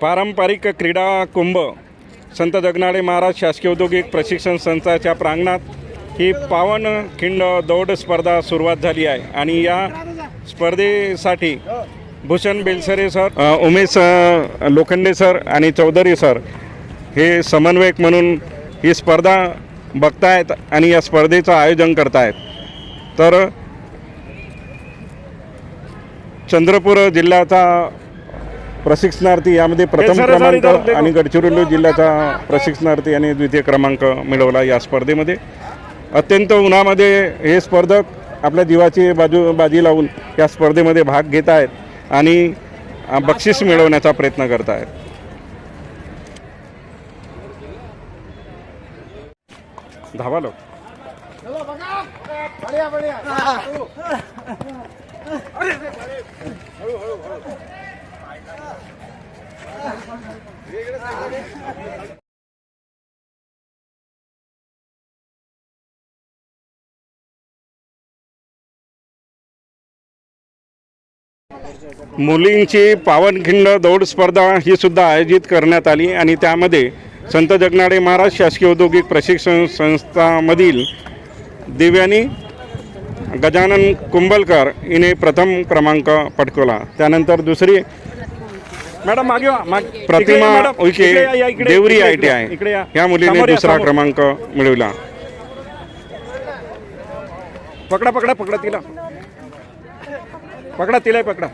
पारंपरिक क्रीडा कुंभ. संत जगनाडे महाराज शासकीय औद्योगिक प्रशिक्षण संस्थाच्या प्रांगणात ही पावन खिंड दौड स्पर्धा सुरुवात झाली आहे. आणि या स्पर्धेसाठी भूषण बेलसरे सर उमेश लोखंडे सर आणि चौधरी सर हे समन्वयक म्हणून ही स्पर्धा बघतायत आणि या स्पर्धेचं आयोजन करतायत. तर चंद्रपूर जिल्ह्याचा प्रशिक्षणार्थी यामध्ये प्रथम क्रमांक. आणि गडचिरोली जिल्ह्याचा प्रशिक्षणार्थी आणि द्वितीय क्रमांक मिळवला या स्पर्धेमध्ये. अत्यंत उन्हामध्ये हे स्पर्धक आपल्या जीवाची बाजू बाजी लावून या स्पर्धेमध्ये भाग घेत आहेत आणि बक्षीस मिळवण्याचा प्रयत्न करत आहेत. धावा लोक मुलींची पावनखिंड दौड स्पर्धा ही सुद्धा आयोजित करण्यात आली आणि त्यामध्ये संत जगनाडे महाराज शासकीय औद्योगिक प्रशिक्षण संस्थामधील दिव्यानी गजानन कुंभलकर हिने प्रथम क्रमांक पटकवला. त्यानंतर दुसरी मॅडम मागे वा, मागे. इकडे प्रतिमा या, मॅडम. उईके इकडे या, या, इकडे, देवरी इकडे, आय टी आय इकडे या. या मुलीने समोर या, दुसरा समोर. क्रमांक मिळवला पकडा पकडा पकडा तिला पकडा तिला पकडा